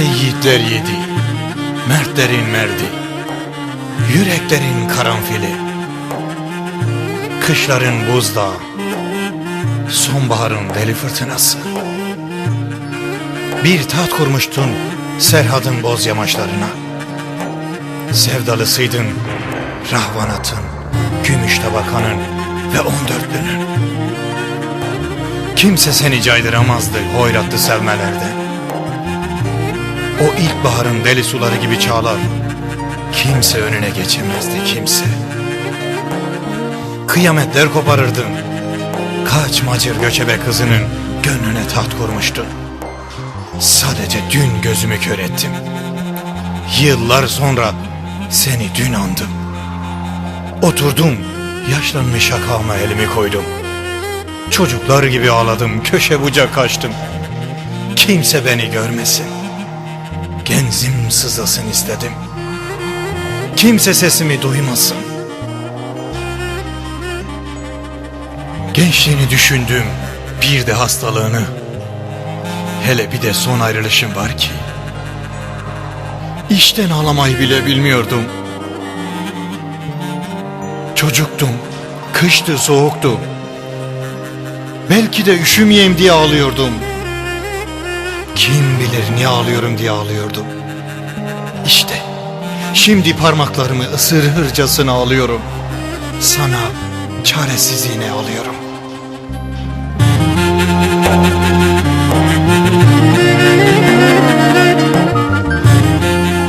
Yiğitler yedi, mertlerin merdi, yüreklerin karanfili, kışların buzdağı, sonbaharın deli fırtınası. Bir taht kurmuştun Serhat'ın boz yamaçlarına, sevdalısıydın Rahvanat'ın, Gümüş Tabakan'ın ve on dörtlünün. Kimse seni caydıramazdı hoyratlı sevmelerde. O ilkbaharın deli suları gibi çağlar. Kimse önüne geçemezdi kimse. Kıyametler koparırdın. Kaç macir göçebe kızının gönlüne taht kurmuştun. Sadece dün gözümü kör ettim. Yıllar sonra seni dün andım. Oturdum, yaşlanmış şakağıma elimi koydum. Çocuklar gibi ağladım, köşe bucak kaçtım. Kimse beni görmesin. Genzim sızlasın istedim. Kimse sesimi duymasın. Gençliğini düşündüm, bir de hastalığını. Hele bir de son ayrılışım var ki. İşten ağlamayı bile bilmiyordum. Çocuktum, kıştı, soğuktu. Belki de üşümeyeyim diye ağlıyordum. Kim bilir niye ağlıyorum diye ağlıyordum. İşte şimdi parmaklarımı ısırırcasına ağlıyorum. Sana çaresizliğine ağlıyorum.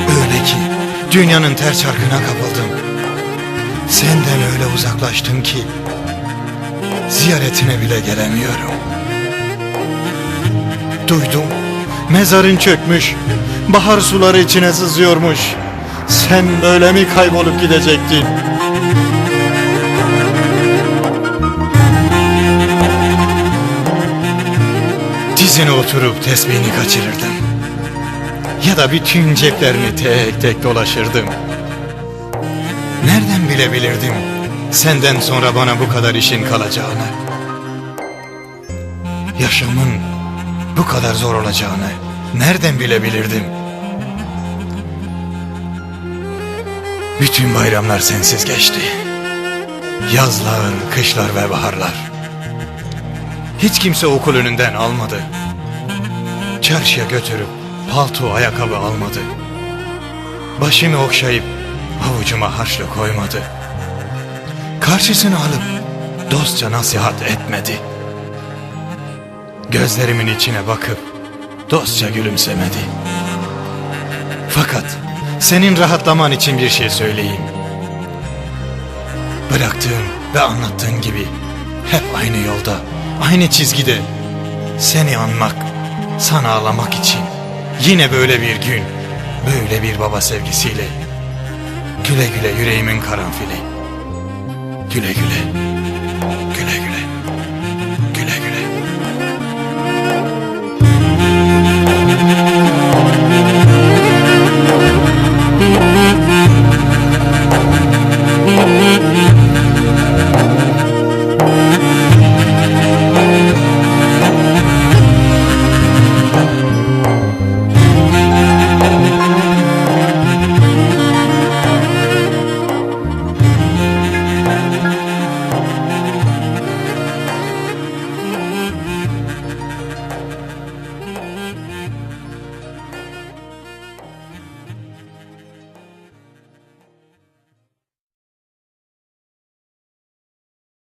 Öyle ki dünyanın ters çarkına kapıldım. Senden öyle uzaklaştım ki ziyaretine bile gelemiyorum. Duydum. Mezarın çökmüş. Bahar suları içine sızıyormuş. Sen böyle mi kaybolup gidecektin? Dizine oturup tesbihini kaçırırdım. Ya da bütün ceplerini tek tek dolaşırdım. Nereden bilebilirdim senden sonra bana bu kadar işin kalacağını? Yaşamın bu kadar zor olacağını nereden bilebilirdim? Bütün bayramlar sensiz geçti. Yazlar, kışlar ve baharlar. Hiç kimse okul önünden almadı. Çarşıya götürüp palto, ayakkabı almadı. Başımı okşayıp avucuma harçlı koymadı. Karşısına alıp dostça nasihat etmedi. Gözlerimin içine bakıp dostça gülümsemedi. Fakat senin rahatlaman için bir şey söyleyeyim. Bıraktığın ve anlattığın gibi hep aynı yolda, aynı çizgide seni anmak, sana ağlamak için yine böyle bir gün, böyle bir baba sevgisiyle güle güle yüreğimin karanfili. Güle güle, güle güle.